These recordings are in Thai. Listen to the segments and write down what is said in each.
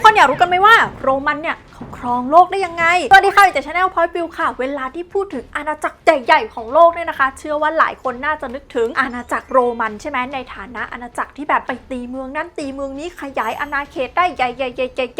กคนอยากรู้กันไหมว่าโรมันเนี่ยเขาครองโลกได้ยังไงสวัสดีค่ะจากชาแนลพอยต์บิวค่ะ เวลาที่พูดถึงอาณาจักรใหญ่ๆของโลกเนี่ยนะคะ เชื่อว่าหลายคนน่าจะนึกถึงอาณาจักรโรมันใช่ไหมในฐานะอาณาจักรที่แบบไปตีเมืองนั่นตีเมืองนี้ขยายอาณาเขตได้ให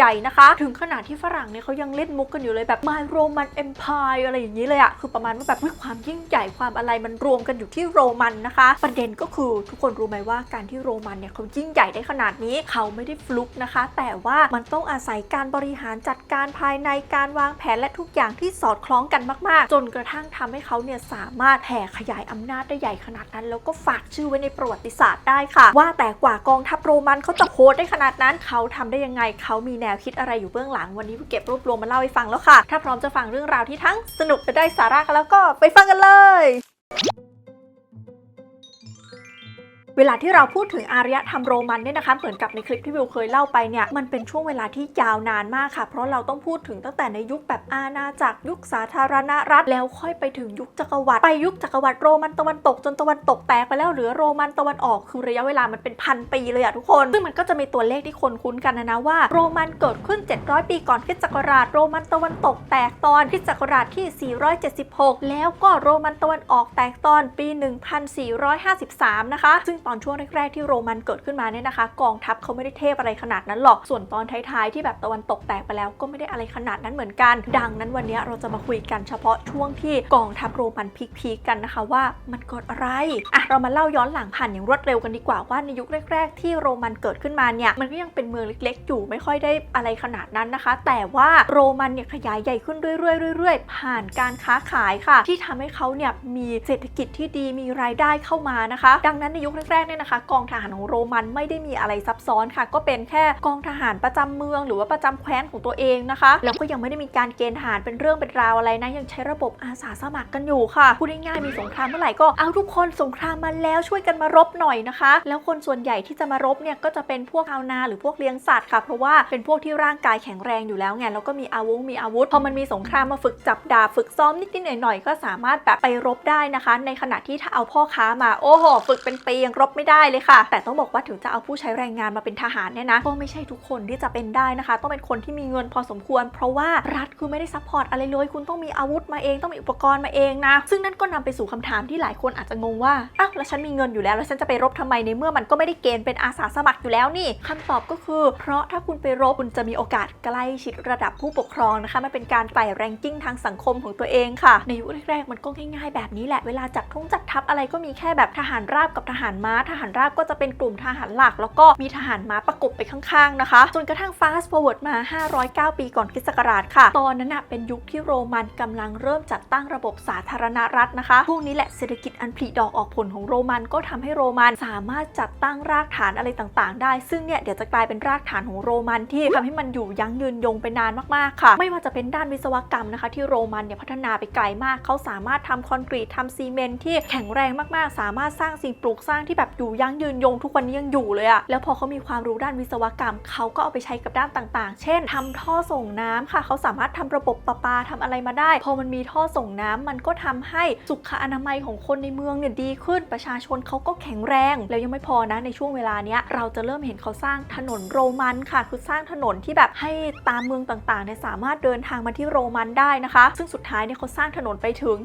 ญ่ๆๆๆนะคะ ถึงขนาดที่ฝรั่งเนี่ยเขายังเล่นมุกกันอยู่เลยแบบ My Roman Empire อะไรอย่างนี้เลยอะคือประมาณว่าแบบความยิ่งใหญ่ความอะไรมันรวมกันอยู่ที่โรมันนะคะ ประเด็นก็คือทุกคนรู้ไหมว่าการที่โรมันเนี่ยเขายิ่งใหญ่ได้ขนาดนี้เขาไม่ได้ฟลุกนะคะ แต่ว่ามันต้องอาศัยการบริหารจัดการภายในการวางแผนและทุกอย่างที่สอดคล้องกันมากๆ จนกระทั่งทำให้เขาเนี่ยสามารถแผ่ขยายอำนาจได้ใหญ่ขนาดนั้น แล้วก็ฝากชื่อไว้ในประวัติศาสตร์ได้ค่ะ ว่าแต่กว่ากองทัพโรมันเขาจะโหดได้ขนาดนั้น เขาทำได้ยังไงเขามีแนวคิดอะไรอยู่เบื้องหลังวันนี้พี่เก็บรวบรวมมาเล่าให้ฟังแล้วค่ะ ถ้าพร้อมจะฟังเรื่องราวที่ทั้งสนุกและได้สาระกันแล้วก็ไปฟังกันเลย เวลาที่เราพูดถึงอารยธรรมโรมันเนี่ยนะคะเหมือนกับในคลิปที่วิวเคยเล่าไปเนี่ยมันเป็นช่วงเวลาที่ยาวนานมากค่ะ เพราะเราต้องพูดถึงตั้งแต่ในยุคแบบอาณาจักรยุคสาธารณรัฐ แล้วค่อยไปถึงยุคจักรวรรดิไปยุคจักรวรรดิโรมันตะวันตกจนตะวันตกแตกไปแล้วเหลือโรมันตะวันออกคือระยะเวลามันเป็นพันปีเลยอะทุกคน ซึ่งมันก็จะมีตัวเลขที่คนคุ้นกันนะนะว่าโรมันเกิดขึ้น 700 ปีก่อนคริสตศักราชโรมันตะวันตกแตกตอนคริสตศักราชที่ 476 แล้วก็โรมันตะวันออกแตกตอนปี 1453 นะคะ ซึ่งตอนช่วงแรกๆที่โรมันเกิดขึ้นมาเนี่ยนะคะ กองทัพเขาไม่ได้เทพอะไรขนาดนั้นหรอก ส่วนตอนท้ายๆที่แบบตะวันตกแตกไปแล้วก็ไม่ได้อะไรขนาดนั้นเหมือนกัน ดังนั้นวันนี้เราจะมาคุยกันเฉพาะช่วงที่กองทัพโรมันพีคๆกันนะคะว่ามันเกิดอะไรอะเรามาเล่าย้อนหลังผ่านอย่างรวดเร็วกันดีกว่าว่าในยุคแรก ๆ ที่โรมันเกิดขึ้นมาเนี่ยมันก็ยังเป็นเมืองเล็ก ๆ อยู่ไม่ค่อยได้อะไรขนาดนั้นนะคะ แต่ว่าโรมันเนี่ยขยายใหญ่ขึ้นเรื่อยๆเรื่อยๆผ่านการค้าขายค่ะ ที่ทำให้เขาเนี่ยมีเศรษฐกิจที่ดีมีรายได้เข้ามานะคะ ดังนั้นในยุคแรกๆเนี่ยนะคะ กองทหารของโรมันไม่ได้มีอะไรซับซ้อนค่ะ ก็เป็นแค่กองทหารประจำเมือง หรือว่าประจำแคว้นของตัวเองนะคะ แล้วก็ยังไม่ได้มีการเกณฑ์ทหารเป็นเรื่องเป็นราวอะไรนะยังใช้ระบบอาสาสมัครกันอยู่ค่ะพูดง่ายๆมีสงครามเมื่อไหร่ก็เอาทุกคนสงครามมาแล้วช่วยกันมารบหน่อยนะคะ แล้วคนส่วนใหญ่ที่จะมารบเนี่ยก็จะเป็นพวกชาวนาหรือพวกเลี้ยงสัตว์ค่ะ เพราะว่าเป็นพวกที่ร่างกายแข็งแรงอยู่แล้วไงแล้วก็มีอาวุธมีอาวุธพอมันมีสงครามมาฝึกจับดาบฝึกซ้อมนิดๆหน่อยๆก็สามารถแบบไปรบได้นะคะ ในขณะที่ถ้าเอาพ่อค้ามาโอ้โหฝึกเป็นปียังรบไม่ได้เลยค่ะ แต่ต้องบอกว่าถึงจะเอาผู้ใช้แรงงานมาเป็นทหารเนี่ยนะก็ไม่ใช่ทุกคนที่จะเป็นได้นะคะ ต้องเป็นคนที่มีเงินพอสมควร เพราะว่ารัฐคือไม่ได้ซัพพอร์ตอะไรเลย คุณต้องมีอาวุธมาเองต้องมีอุปกรณ์มาเองนะซึ่งนั่นก็นำไปสู่คำถามที่หลายคนอาจจะงงว่าอ้าวแล้วฉันมีเงินอยู่แล้วแล้วฉันจะไปรบทำไมในเมื่อมันก็ไม่ได้เกณฑ์เป็นอาสาสมัครอยู่แล้วนี่คำตอบก็คือ เพราะถ้าคุณไปรบคุณจะมีโอกาสใกล้ชิดระดับผู้ปกครองนะคะมันเป็นการไต่แรงกิ้งทางสังคมของตัวเองค่ะ ในยุคแรกๆมันก็ง่ายๆแบบนี้แหละเวลาจัดทุ่งจัดทัพอะไรก็มีแค่แบบทหารราบกับทหารมาทหารราบก็จะเป็นกลุ่มทหารหลัก แล้วก็มีทหารม้าประกบไปข้างๆนะคะ จนกระทั่ง fast forward มา 509 ปีก่อนคริสต์ศักราชค่ะ ตอนนั้นนะเป็นยุคที่โรมันกำลังเริ่มจัดตั้งระบบสาธารณรัฐนะคะ พวกนี้แหละเศรษฐกิจอันผลิดอกออกผลของโรมันก็ทำให้โรมันสามารถจัดตั้งรากฐานอะไรต่างๆ ได้ ซึ่งเนี่ยเดี๋ยวจะกลายเป็นรากฐานของโรมันที่ทำให้มันอยู่ยั้งยืนยงไปนานมากๆค่ะ ไม่ว่าจะเป็นด้านวิศวกรรมนะคะ ที่โรมันเนี่ยพัฒนาไปไกลมาก เขาสามารถทำคอนกรีตทำซีเมนที่แข็งแรงมากๆ สามารถสร้างสิ่งปลูกสร้างที่แบบอยู่ยั้งยืนยงทุกวันนี้ยังอยู่เลยอะแล้วพอเขามีความรู้ด้านวิศวกรรม เขาก็เอาไปใช้กับด้านต่างๆ เช่นทำท่อส่งน้ำค่ะ เขาสามารถทำระบบประปาทำอะไรมาได้ พอมันมีท่อส่งน้ำมันก็ทำให้สุขอนามัยของคนในเมืองเนี่ยดีขึ้น ประชาชนเขาก็แข็งแรง แล้วยังไม่พอนะในช่วงเวลาเนี้ยเราจะเริ่มเห็นเขาสร้างถนนโรมันค่ะ คือสร้างถนนที่แบบให้ตามเมืองต่างๆเนี่ยสามารถเดินทางมาที่โรมันได้นะคะ ซึ่งสุดท้ายเนี่ยเขาสร้างถนนไปถึง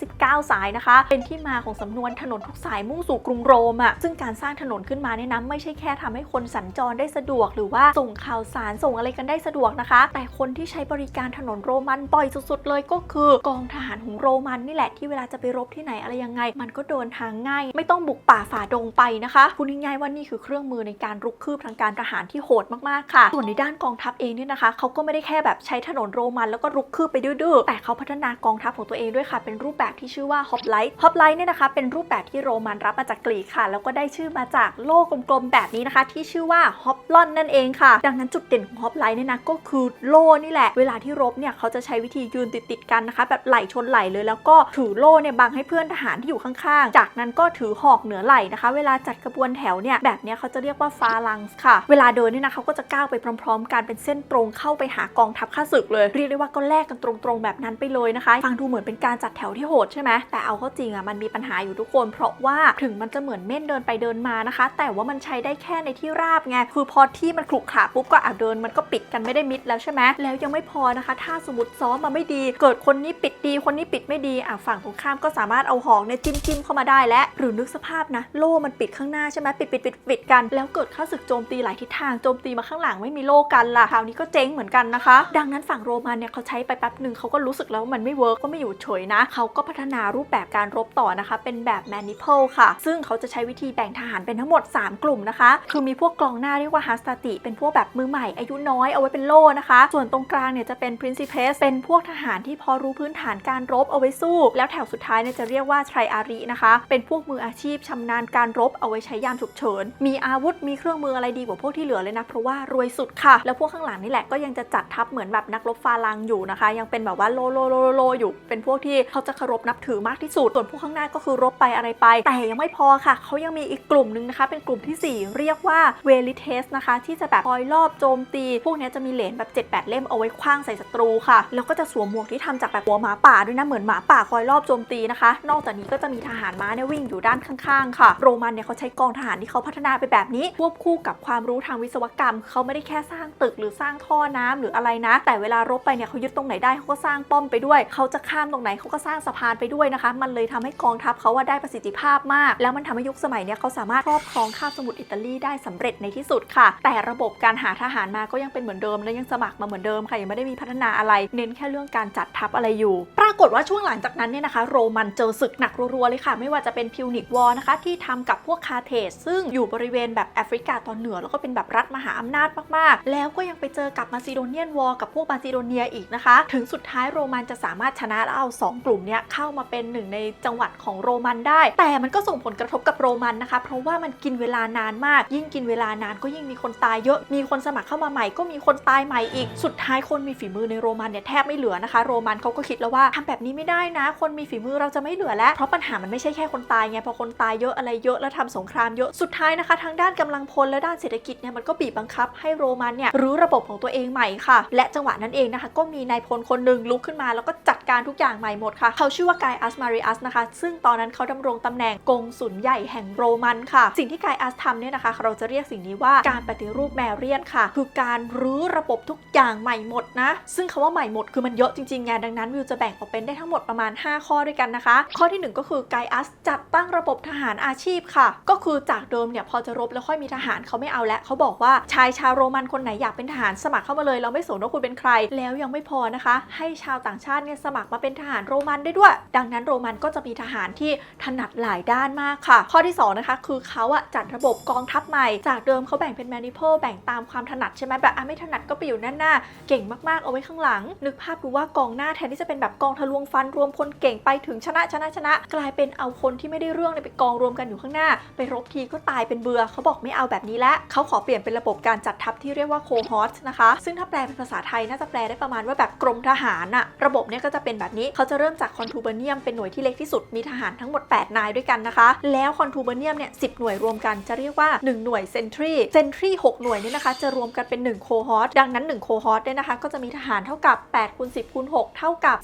29 สายนะคะ เป็นที่มาของสำนวนถนนทุกสายมุ่งสู่กรุงโรมอะ่ะซึ่งการสร้างถนนขึ้นมาเนี่ยนะไม่ใช่แค่ทำให้คนสัญจรได้สะดวก หรือว่าส่งข่าวสารส่งอะไรกันได้สะดวกนะคะ แต่คนที่ใช้บริการถนนโรมันบ่อยสุดๆเลยก็คือกองทหารของโรมันนี่แหละที่เวลาจะไปรบที่ไหนอะไรยังไง มันก็เดินทางง่าย ไม่ต้องบุกป่าฝ่าดงไปนะคะพูดง่ายๆว่านี่คือเครื่องมือในการรุกคืบทางการทหารที่โหดมากๆค่ะ ส่วนในด้านกองทัพเองเนี่ยนะคะเขาก็ไม่ได้แค่แบบใช้ถนนโรมันแล้วก็รุกคืบไปดื้อๆแต่เขาพัฒนากองทัพของตัวเองด้วยค่ะ เป็นรูปแบบที่ชื่อว่าฮอปไลท์ฮอปไลท์เนี่ยนะคะเป็นรูปแบบที่โรมันรับมาจากกรีกค่ะแล้วก็ได้ชื่อมาจากโล่กลมๆแบบนี้นะคะ ที่ชื่อว่าฮอปลอนนั่นเองค่ะ ดังนั้นจุดเด่นของฮอปไลท์เนี่ยนะก็คือโล่นี่แหละ เวลาที่รบเนี่ยเขาจะใช้วิธียืนติดๆกันนะคะ แบบไหลชนไหลเลยแล้วก็ถือโล่เนี่ยบังให้เพื่อนทหารที่อยู่ข้างๆ จากนั้นก็ถือหอกเหนือไหลนะคะ เวลาจัดกระบวนแถวเนี่ยแบบนี้เขาจะเรียกว่าฟาลังส์ค่ะ เวลาเดินเนี่ยนะเขาก็จะก้าวไปพร้อม ๆ กันเป็นเส้นตรงเข้าไปหากองทัพข้าศึกเลย เรียกได้ว่าก็แลกกันตรงๆแบบนั้นไปเลยนะคะ ฟังดูเหมือนเป็นการจัดแถวที่โหดใช่ไหมแต่เอาเข้าจริงอะมันมีปัญหาอยู่ทุกคน เพราะว่าถึงมันจะเหมือนเม่นเดินไปเดินมานะคะ แต่ว่ามันใช้ได้แค่ในที่ราบไงคือพอที่มันขรุขระปุ๊บก็อะเดินมันก็ปิดกันไม่ได้มิดแล้วใช่ไหมแล้วยังไม่พอนะคะ ถ้าสมมติซ้อมมาไม่ดี เกิดคนนี้ปิดดีคนนี้ปิดไม่ดีอะฝั่งตรงข้ามก็สามารถเอาหอกเนี่ยจิ้มจิ้มเข้ามาได้และหรือนึกสภาพนะโล่มันปิดข้างหน้าใช่ไหมปิดปิดปิดปิดกัน แล้วเกิดข้าศึกโจมตีหลายทิศทางโจมตีมาข้างหลังไม่มีโล่กันล่ะคราวนี้ก็เจ๊งเหมือนกันนะคะ ดังนั้นฝั่งโรมันเนี่ยเขาใช้ไปแป๊บหนึ่งเขาก็รู้สึกแล้วว่ามันไม่เวิร์กก็ไม่อยู่เฉยนะเขาก็พัฒนารูปแบบการรบต่อนะคะ เป็นแบบ manipul ค่ะ ซึ่งเขาจะใช้วิธีแบ่งทหารเป็นทั้งหมด 3 กลุ่มนะคะ คือมีพวกกองหน้าเรียกว่าฮัสตาติ เป็นพวกแบบมือใหม่อายุน้อยเอาไว้เป็นโล่นะคะ ส่วนตรงกลางเนี่ยจะเป็น principes เป็นพวกทหารที่พอรู้พื้นฐานการรบเอาไว้สู้ แล้วแถวสุดท้ายเนี่ยจะเรียกว่า tri a r i นะคะ เป็นพวกมืออาชีพชำนาญการรบเอาไว้ใช้ยามฉุกเฉิน มีอาวุธมีเครื่องมืออะไรดีกว่าพวกที่เหลือเลยนะเพราะว่ารวยสุดค่ะ แล้วพวกข้างหลังนี่แหละก็ยังจะจัดทัพเหมือนแบบนักรบฟาลังอยู่นะคะ ยังเป็นแบบว่าโลโลโลโลโลอยู่ เป็นพวกที่เขาจะเคารพนับถือมากที่สุด ส่วนพวกข้างหน้าก็คือรบไปอะไรไป แต่ยังไม่พอค่ะเขายังมีอีกกลุ่มหนึ่งนะคะ เป็นกลุ่มทีสี่ 4 เรียกว่าเวลิเทสนะคะ ที่จะแบบคอยรอบโจมตี พวกนี้จะมีเหรียญแบบ 7-8 เล่มเอาไว้คว้างใส่ศัตรูค่ะ แล้วก็จะสวมหมวกที่ทำจากแบบหัวหมาป่าด้วยนะเหมือนหมาป่าคอยรอบโจมตีนะคะ นอกจากนี้ก็จะมีทหารม้าเนี่ยวิ่งอยู่ด้านข้างๆ ค่ะ โรมันเนี่ยเขาใช้กองทหารที่เขาพัฒนาไปแบบนี้ควบคู่กับความรู้ทางวิศวกรรม เขาไม่ได้แค่สร้างตึกหรือสร้างท่อน้ำหรืออะไรนะ แต่เวลารบไปเนี่ยเขายึดตรงไหนได้เขาก็สร้างป้อมไปด้วย เขาจะข้ามตรงไหนเขาก็สร้างสะพานไปด้วยนะคะ มันเลยทำให้กองทัพเขาว่าได้ประสิทธิภาพมาก แล้วมันทำให้ยุคสมัยนี่ยเขาสามารถครอบครองคาบสมุทรอิตาลีได้สำเร็จในที่สุดค่ะ แต่ระบบการหาทหารมาก็ยังเป็นเหมือนเดิมและยังสมัครมาเหมือนเดิมค่ะยังไม่ได้มีพัฒนาอะไร เน้นแค่เรื่องการจัดทัพอะไรอยู่ ปรากฏว่าช่วงหลังจากนั้นเนี่ยนะคะ โรมันเจอศึกหนักรัวๆเลยค่ะ ไม่ว่าจะเป็นพิวนิกวอร์นะคะ ที่ทำกับพวกคาเทสซึ่งอยู่บริเวณแบบแอฟริกาตอนเหนือแล้วก็เป็นแบบรัฐมหาอำนาจมากๆ แล้วก็ยังไปเจอกับมาซิโดเนียนวอร์กับพวกมาซิโดเนียอีกนะคะ ถึงสุดท้ายโรมันจะสามารถชนะแล้วเอาสองกลุ่มเนี้ยเข้ามาเป็นหนึ่งในจังหวัดของโรมันได้ แต่มันก็ส่งผลกระทบกับโรมันนะคะ เพราะว่ามันกินเวลานานมาก ยิ่งกินเวลานานก็ยิ่งมีคนตายเยอะ มีคนสมัครเข้ามาใหม่ ก็มีคนตายใหม่อีก สุดท้ายคนมีฝีมือในโรมันเนี่ยแทบไม่เหลือนะคะ โรมันเขาก็คิดแล้วว่าทำแบบนี้ไม่ได้นะ คนมีฝีมือเราจะไม่เหลือแล้ว เพราะปัญหามันไม่ใช่แค่คนตายไง พอคนตายเยอะอะไรเยอะแล้วทำสงครามเยอะ สุดท้ายนะคะ ทางด้านกำลังพลและด้านเศรษฐกิจเนี่ยมันก็บีบบังคับให้โรมันเนี่ยรื้อระบบของตัวเองใหม่ค่ะ และจังหวะนั้นเองนะคะ ก็มีนายพลคนหนึ่งลุกขึ้นมา แล้วก็จัดการทุกอย่างใหม่หมดค่ะ เขาชื่อว่ากายอัสมาริอัสนะคะ ซึ่งตอนนั้นเขาดำรงตำแหน่งกงสุลใหญ่แห่งโรมันค่ะ สิ่งที่กายอัสทำเนี่ยนะคะ เราจะเรียกสิ่งนี้ว่าการปฏิรูปแมเรียนค่ะ คือการรื้อระบบทุกอย่างใหม่หมดนะ ซึ่งคาว่าใหม่หมดคือมันเยอะจริงๆไงดังนั้นวิวจะแบ่งออกเป็นได้ทั้งหมดประมาณ 5 ข้อด้วยกันนะคะ ข้อที่หนึ่งก็คือไกอัสจัดตั้งระบบทหารอาชีพค่ะ ก็คือจากเดิมเนี่ยพอจะรบแล้วค่อยมีทหารเขาไม่เอาแล้วเขาบอกว่าชายชาวโรมันคนไหนอยากเป็นทหารสมัครเข้ามาเลยเราไม่สนว่าคุณเป็นใคร แล้วยังไม่พอนะคะ ให้ชาวต่างชาติเนี่ยสมัครมาเป็นทหารโรมันได้ด้วย ดังนั้นโรมันก็จะมีทหารที่ถนัดหลายด้านมากค่ะ ข้อที่สองนะคะคือเขาอะจัดระบบกองทัพใหม่ จากเดิมเขาแบ่งเป็นแมนิโพแบ่งตามความถนัดใช่ไหมแบบอะไม่ถนัดก็ไปอยู่ด้าหน้าเก่งมากๆเอาไว้ข้างหลัง นึกภาพดูว่ากองหน้าแทนที่จะเป็นแบบกองทะลวงฟันรวมคนเก่งไปถึงชนะชนะชนะ กลายเป็นเอาคนที่ไม่ได้เรื่องไปกองรวมกันอยู่ข้างหน้า ไปรบทีก็ตายเป็นเบือเขาบอกไม่เอาแบบนี้แล้วเขาขอเปลี่ยนเป็นระบบการจัดทัพที่เรียกว่าโคฮอสนะคะ ซึ่งถ้าแปลเป็นภาษาไทยน่าจะแปลได้ประมาณว่าแบบกรมทหารอะระบบเนี่ยก็จะเป็นแบบนี้เขาจะเริ่มจากคอนทูเบเนียมเป็นหน่วยที่เล็กที่สุดมีทหารทั้งหมด 8 นายด้วยกันนะคะ แล้วคอนทูเบอร์เนียมเนี่ยสิหน่วยรวมกันจะเรียกว่า 1 หน่วยเซนทรีเซนทรี6หน่วยเนี่ยนะคะจะรวมกันเป็น 1 โคฮอสดังนั้น 1 โคฮอสเนี่ยนะคะก็จะมีทหารเท่ากับ8คูณ10คูณ6เท่ากับ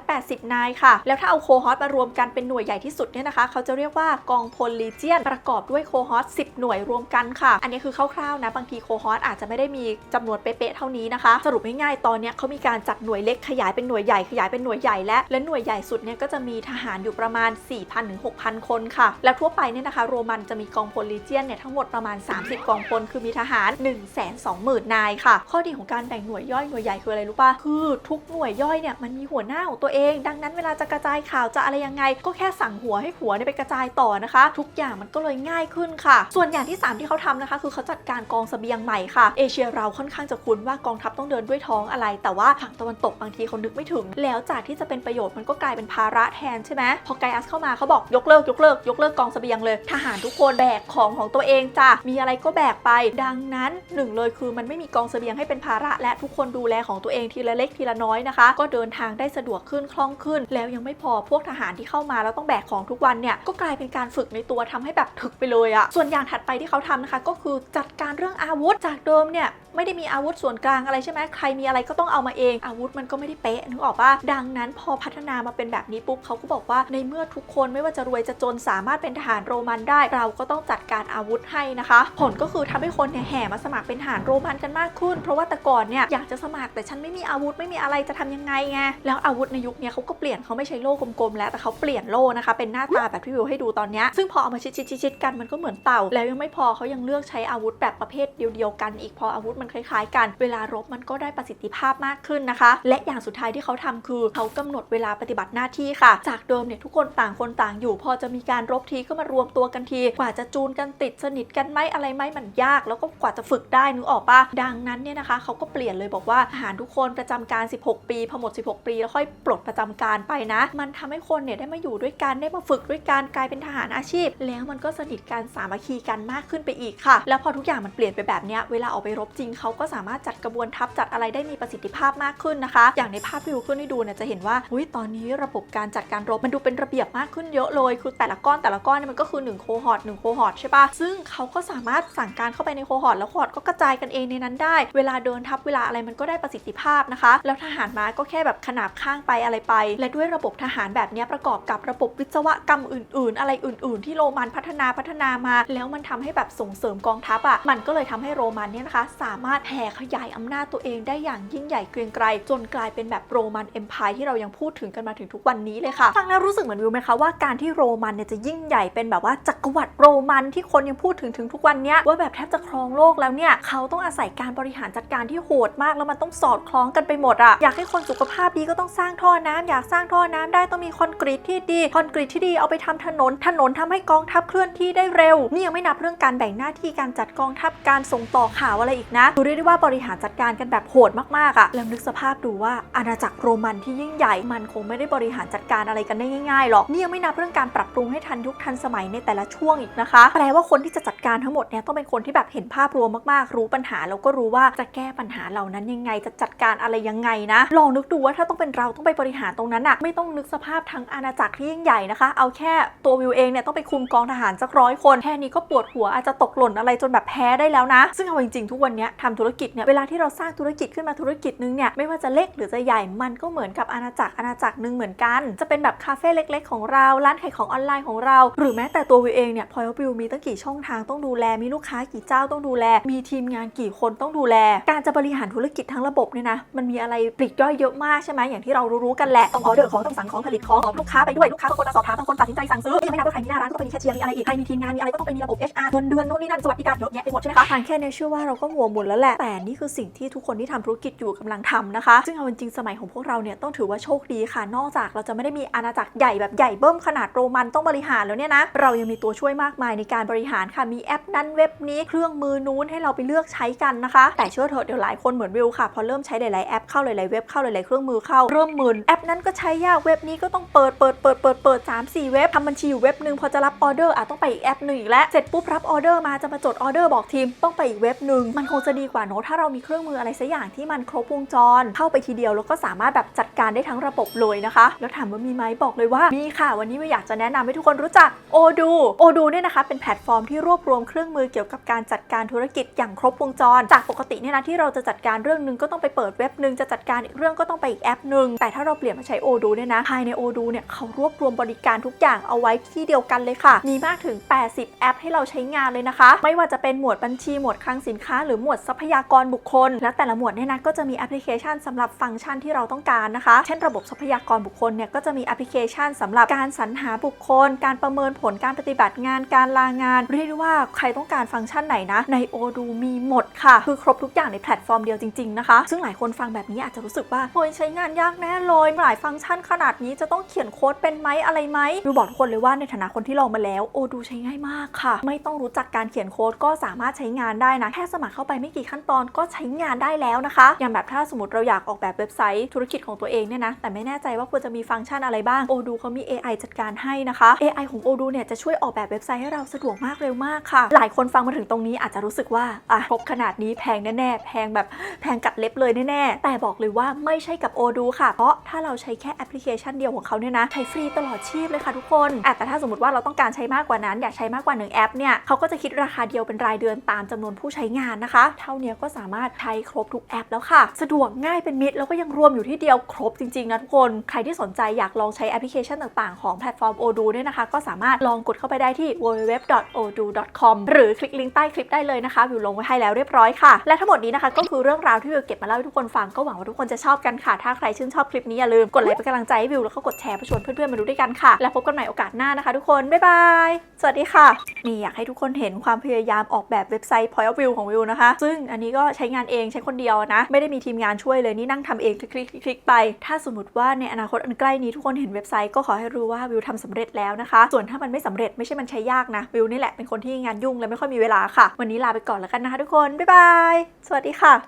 480 นายค่ะ แล้วถ้าเอาโคฮอสมารวมกันเป็นหน่วยใหญ่ที่สุดเนี่ยนะคะ เขาจะเรียกว่ากองพลลีเจียนประกอบด้วยโคฮอส10 หน่วยรวมกันค่ะ อันนี้คือคร่าวๆนะบางทีโคฮอสอาจจะไม่ได้มีจำนวนเป๊ะๆเท่านี้นะคะ สรุปง่ายๆตอนนี้เขามีการจัดหน่วยเล็กขยายเป็นหน่วยใหญ่ขยายเป็นหน่วยใหญ่และและหน่วยใหญ่สุดเนี่ยก็จะมีทหารอยู่ประมาณ 4,000ถึง6,000 คนค่ะ แล้วทั่วไปเนี่ยนะคะโรมันจะมีกองพลลีเจียนเนี่ยทั้งหมดประมาณ 30 กองพลคือมีทหาร 1 2 0 0 0 0นายค่ะ ข้อดีของการแบ่งหน่วยย่อยหน่วยใหญ่คืออะไรรู้ป่ะคือทุกหน่วยย่อยเนี่ยมันมีหัวหน้าของตัวเอง ดังนั้นเวลาจะกระจายข่าวจะอะไรยังไง ก็แค่สั่งหัวให้หัวเนี่ยไปกระจายต่อนะคะ ทุกอย่างมันก็เลยง่ายขึ้นค่ะ ส่วนอย่างที่ 3 ที่เขาทำนะคะ คือเขาจัดการกองเสบียงใหม่ค่ะเอเชียเราค่อนข้างจะคุ้นว่ากองทัพต้องเดินด้วยท้องอะไร แต่ว่าฝั่งตะวันตกบางทีเขานึกไม่ถึง แล้วจากที่จะเป็นประโยชน์มันก็กลายเป็นภาระแทนใช่ไหมพอไกอัสเข้ามาเขาบอกยกเลิกยกเลิกยกเลิกกองเสบียงเลยทหารทุกคนแบกของของตัวเองจ้ะมีอะไรก็แบกไป ดังนั้นหนึ่งเลยคือมันไม่มีกองเสบียงให้เป็นภาระ และทุกคนดูแลของตัวเองทีละเล็กทีละน้อยนะคะ ก็เดินทางได้สะดวกขึ้นคล่องขึ้น แล้วยังไม่พอพวกทหารที่เข้ามาแล้วต้องแบกของทุกวันเนี่ยก็กลายเป็นการฝึกในตัวทำให้แบบถึกไปเลยอะส่วนอย่างถัดไปที่เขาทำนะคะ ก็คือจัดการเรื่องอาวุธจากเดิมเนี่ยไม่ได้มีอาวุธส่วนกลางอะไรใช่ไหมใครมีอะไรก็ต้องเอามาเองอาวุธมันก็ไม่ได้เป๊ะนึกออกปะดังนั้นพอพัฒนามาเป็นแบบนี้ปุ๊บเขาก็บอกว่าในเมื่อทุกคนไม่ว่าจะรวยจะจนสามารถเป็นทหารโรมันได้ เราก็ต้องจัดการอาวุธให้นะคะ ผลก็คือทำให้คนเนี่ยแห่มาสมัครเป็นทหารโรมันกันมากขึ้น เพราะว่าแต่ก่อนเนี่ยอยากจะสมัครแต่ฉันไม่มีอาวุธไม่มีอะไรจะทำยังไงไงแล้วอาวุธในยุคนี้เขาก็เปลี่ยนเขาไม่ใช้โล่กลมๆแล้วแต่เขาเปลี่ยนโล่นะคะ เป็นหน้าตาแบบที่วิวให้ดูตอนนี้ซึ่งพอเอามาชิดๆๆกันมันก็เหมือนเต่า แล้วยังไม่พอเขายังเลือกใช้อาวุธแบบประเภทเดียวๆกัน อีกพออาวุธมันคล้ายๆ กัน เวลารบมันก็ได้ประสิทธิภาพมากขึ้นนะคะ และอย่างสุดท้ายที่เขาทำคือเขากำหนดเวลาปฏิบัติหน้าที่ค่ะ จากเดิมเนี่ยทุกคนต่างคนต่างอยู่ พอจะมีการรบทีก็มารวมตัวกันที กว่าจะจูนกันติดสนิทกันไหมอะไรไหมมันยาก แล้วก็กว่าจะฝึกได้นึกออกปะดังนั้นเนี่ยนะคะเขาก็เปลี่ยนเลยบอกว่าทหารทุกคนประจำการ 16 ปีพอหมด 16 ปี แล้วค่อยปลดประจำการไปนะ มันทำให้คนเนี่ยได้มาอยู่ด้วยกันได้มาฝึกด้วยกันกลายเป็นทหารอาชีพ แล้วมันก็สนิทกันสามัคคีกันมากขึ้นไปอีกค่ะ แล้วพอทุกอย่างมันเปลี่ยนไปแบบเนี้ยเวลาออกไปรบจริงเขาก็สามารถจัดกระบวนทัพจัดอะไรได้มีประสิทธิภาพมากขึ้นนะคะ อย่างในภาพที่วิวขึ้นให้ดูเนี่ยจะเห็นว่าอุยตอนนี้ระบบการจัดการรบมันดูเป็นระเบียบมากขึ้นเยอะเลย คือแต่ละก้อนแต่ละก้อนเนี่ยมันก็คือือ1โคฮอร์ต1โคฮอร์ตใช่ปะซึ่งเขาก็สามารถสั่งการเข้าไปในโคฮอร์ตแล้วโคฮอร์ตก็กระจายกันเองในนั้นได้ เวลาเดินทัพเวลาอะไรมันก็ได้ประสิทธิภาพนะคะ แล้วทหารม้าก็แค่แบบขนาบข้างไปอะไรไป และด้วยระบบทหารแบบนี้ประกอบกับระบบวิศวกรรมอื่น ๆ อะไรอื่น ๆ ที่โรมันพัฒนาพัฒนามา แล้วมันทำให้แบบส่งเสริมกองทัพอะมันก็เลยทำให้โรมันเนี่ยนะคะ สามารถแผ่ขยายอำนาจตัวเองได้อย่างยิ่งใหญ่เกรียงไกรจนกลายเป็นแบบโรมันเอ็มพายที่เรายังพูดถึงกันมาถึงทุกวันนี้เลยค่ะฟังแล้วรู้สึกเหมือนวิวไหมคะว่าการที่โรมันเนี่ยจะยิ่งใหญ่เป็นแบบว่าจักรวรรดิโรมันที่คนยังพูดถึงถึงทุกวันนี้ว่าแบบแทบจะครองโลกแล้วเนี่ยเขาต้องอาศัยการบริหารจัดการที่โหดมากแล้วมันต้องสอดคล้องกันไปหมดอะอยากให้คนสุขภาพดีก็ต้องสร้างท่อน้ำอยากสร้างท่อน้ำได้ต้องมีคอนกรีตที่ดีคอนกรีตที่ดีเอาไปทำถนน ถนนทำให้กองทัพเคลื่อนที่ได้เร็วนี่ยังไม่นับเรื่องการแบ่งหน้าที่การจัดกองทัพการส่งต่อข่าวอะไรอีกนะดูเรียกได้ว่าบริหารจัดการกันแบบโหดมากๆอะแล้วนึกสภาพดูว่าอาณาจักรโรมันที่ยิ่งใหญ่มันคงไม่ได้บริหารจัดการอะไรกันได้ง่ายๆหรอกนี่ยังไม่นับเรื่องการปรับปรุงให้ทันยุคทันสมัยในแต่ละช่วงอีกนะคะ แปลว่าคนที่จะจัดการทั้งหมดเนี่ยต้องเป็นคนที่แบบเห็นภาพรวมมากๆ รู้ปัญหาแล้วก็รู้ว่าจะแก้ปัญหาเหล่านั้นยังไง จะจัดการอะไรยังไงนะ ลองนึกดูว่าถ้าต้องเป็นเราต้องไปบริหารตรงนั้นอะไม่ต้องนึกสภาพทั้งอาณาจักรที่ยิ่งใหญ่นะคะ เอาแค่ตัววิวเองเนี่ยต้องไปคุมกองทหารสักร้อยคน แค่นี้ก็ปวดหัวอาจจะตกหล่นอะไรจนแบบแพ้ได้แล้วนะ ซึ่งเอาจริงๆทุกวันนี้ทำธุรกิจเนี่ยเวลาที่เราสร้างธุรกิจขึ้นมาธุรกิจนึงเนี่ยไม่ว่าจะเล็กหรือจะใหญ่มันก็เหมือนกับอาณาจักรอาณาจักรหนึ่งเหมือนกัน จะเป็นแบบคาเฟ่เล็ก ๆ ของเราร้านขายของออนไลน์ของเรา หรือแม้แต่ตัววิวเองเนี่ยพอยวิวมีตั้งกี่ช่องทางต้องดูแล มีลูกค้ากี่เจ้าต้องดูแล มีทีมงานกี่คนต้องดูแล การจะบริหารธุรกิจทั้งระบบเนี่ยนะ มันมีอะไรปลีกย่อยเยอะมากใช่ไหมอย่างที่เรารู้ๆกันแหละ ต้องออเดอร์ของต้องสั่งของผลิตของตอบลูกค้าไปด้วย ลูกค้าต้องคนมาสอบถามต้องคนตัดสินใจสั่งซื้อยังไม่นับว่าใครมีหน้าร้านก็ต้องมีแคชเชียร์มีอะไรอีก ใครมีทีมงานมีอะไรก็ต้องไปมีระบบ HR เงินเดือนโน่นนี่นั่นสวัสดิการเยอะแยะไปหมดใช่ไหมคะทางแค่เนี้เชื่อว่าเราก็หัวหมุนแล้วแหละแต่นี่คือสิ่งที่ทุกคนที่ทำธุรกิจอยู่กำลังทำนะคะ ซึ่งเอาจริงสมัยของพวกเราเนี่ยต้องถือว่าโชคดีค่ะนอกจากเราจะไม่ได้มีอาณาจักรใหญ่แบบใหญ่เบิ้มขนาดโรมันต้องบริหารแล้วเนี่ยนะเรายังมีตัวช่วยมากมายในการบริหารค่ะ มีแอปนั้นเว็บนี้เครื่องมือนู้นให้เราไปเลือกใช้กันนะคะ แต่เชื่อเถอะเดี๋ยวหลายคนเหมือนวิวค่ะ พอเริ่มใช้หลายๆแอปเข้าหลายๆเว็บเข้าหลายๆเครื่องมือเข้าเริ่มมึนแอปนั้นก็ใช้ยากเว็บนี้ก็ต้องเปิดเปิดเปิดเปิดเปิดสามสี่เว็บทำบัญชีอยู่เว็บหนึ่งพอจะรับออเดอร์อะต้องไปอีกแอปหนึ่งอีกแล้วเสร็จปุ๊บรับออเดอร์มาจะมาจดออเดอร์บอกทีมต้องไปอีกเว็บหนึ่งมันคงจะดีกว่าเนอะถ้าเรามีเครื่องมืออะไรสักอย่างที่มันครบวงจร เข้าไปทีเดียวแล้วก็สามารถแบบจัดการได้ทั้งระบบเลยนะคะ แล้วถามว่ามีไหมบอกเลยว่ามีค่ะ วันนี้วิวอยากจะแนะนำให้ทุกคนรู้จักโอดูโอดูเนี่ยนะคะเป็นแพลตฟอร์มที่รวบรวมเครื่องมือเกี่ยวกับการจัดการธุรกิจอย่างครบวงจร จากปกติเนี่ยนะที่เราจะจัดการเรื่องหนึงก็ต้องไปเปิดเว็บหนึ่งจะจัดการอีกเรื่องก็ต้องไปอีกแอปหนึ่งแต่ถ้าเราเปลี่ยนมาใช้โอดูเนี่ยนะภายในโอดูเนี่ยเขารวบรวมบริการทุกอย่างเอาไว้ที่เดียวกันเลยค่ะ มีมากถึง 80 แอปให้เราใช้งานเลยนะคะ ไม่ว่าจะเป็นหมวดบัญชีหมวดคลังสินค้า หรือหมวดทรัพยากรบุคคล และแต่ละหมวดเนี่ยนะก็จะมีแอปพลิเคชันสำหรับฟังก์ชันที่เราต้องการนะคะ เช่นระบบทรัพยากรบุคคลเนี่ยก็จะมีแอปพลิเคชันสำหรับการสรรหาบุคคล การประเมินผลการปฏิบัติงานการลางาน เรียกได้ว่าใครต้องการฟังก์ชันไหนนะ ในโอดูมีหมดค่ะ คือครบทุกอย่างในแพลตฟอร์มเดียวจริง ๆ นะคะ ซึ่งหลายคนฟังแบบนี้อาจจะรู้สึกว่าโอ้ยใช้งานยากแน่เลยหลายฟังก์ชันขนาดนี้จะต้องเขียนโค้ดเป็นไหมอะไรไหมดูบอกทุกคนเลยว่าในฐานะคนที่ลองมาแล้วโอดูใช้ง่ายมากค่ะ ไม่ต้องรู้จักการเขียนโค้ดก็สามารถใช้งานได้นะแค่สมัครเข้าไปไม่กี่ขั้นตอนก็ใช้งานได้แล้วนะคะ อย่างแบบถ้าสมมติเราอยากออกแบบเว็บไซต์ธุรกิจของตัวเองเนี่ยนะแต่ไม่แน่ใจว่าควรจะมีฟังก์ชันอะไรบ้างโอดูเขามี AI จัดการให้นะคะ AI ของโอดูเนี่ยจะช่วยออกแบบเว็บไซต์ให้เราสะดวกมากเร็วมากค่ะ หลายคนฟังมาถึงตรงนี้อาจจะรู้สึกว่าอะครบขนาดนี้แพงแน่ๆแพงแบบแพงกัดเล็บเลยแน่ๆแต่บอกเลยว่าไม่ใช่กับโอดูค่ะ เพราะถ้าเราใช้แค่แอปพลิเคชันเดียวของเขาเนี่ยนะใช้ฟรีตลอดชีพเลยค่ะทุกคนอะแต่ถ้าสมมติว่าเราต้องการใช้มากกว่านั้นอยากใช้มากกว่าหนึ่งแอปเนี่ยเขาก็จะคิดราคาเดียวเป็นรายเดือนตามจำนวนผู้ใช้งานนะคะ เท่านี้ก็สามารถใช้ครบทุกแอปแล้วค่ะ สะดวกง่ายเป็นมิตรแล้วก็ยังรวมอยู่ที่เดียวครบจริงๆนะทุกคน ใครที่สนใจอยากลองใช้แอปพลิเคชันต่างๆของแพลตฟอร์มโอดูเนี่ยนะคะ ก็สามารถลองกดเข้าไปได้ที่ www.odu.com หรือคลิกลิงก์ใต้คลิปได้เลยนะคะวิวลงไว้ให้แล้วเรียบร้อยค่ะ และทั้งหมดนี้นะคะก็คือเรื่องราวที่วิวเก็บมาเล่าให้ทุกคนฟังก็หวังว่าทุกคนจะชอบกันค่ะ ถ้าใครชื่นชอบคลิปนี้อย่าลืมกดไลค์เป็นกำลังใจให้วิวแล้วก็กดแชร์เพื่อชวนเพื่อนๆมาดูด้วยกันค่ะ แล้วพบกันใหม่โอกาสหน้านะคะ ทุกคน บ๊ายบาย สวัสดีค่ะ นี่อยากให้ทุกคนเห็นความพยายามออกแบบเว็บไซต์ Point of View ของวิวนะคะ ซึ่งอันนี้ก็ใช้งานเองใช้คนเดียวนะ ไม่ได้มีทีมงานช่วยเลยนี่นั่งทำเองคลิกคลิกไป ถ้าสมมติว่าในอนาคตอันใกล้นี้ทุกคนเห็นเว็บไซต์ก็ขอให้รู้ว่าวิวทำสำเร็จแล้วนะคะ ส่วนถ้ามันไม่สาเร็จไม่ใช่มันใช้ยากนะวิวนี่แหละเป็นคนที่งานยุ่งและไม่ค่อยมีเวลาค่ะ วันนี้ลาไปก่อนแล้วกันนะคะทุกคนบ๊ายบายสวัสดีค่ะ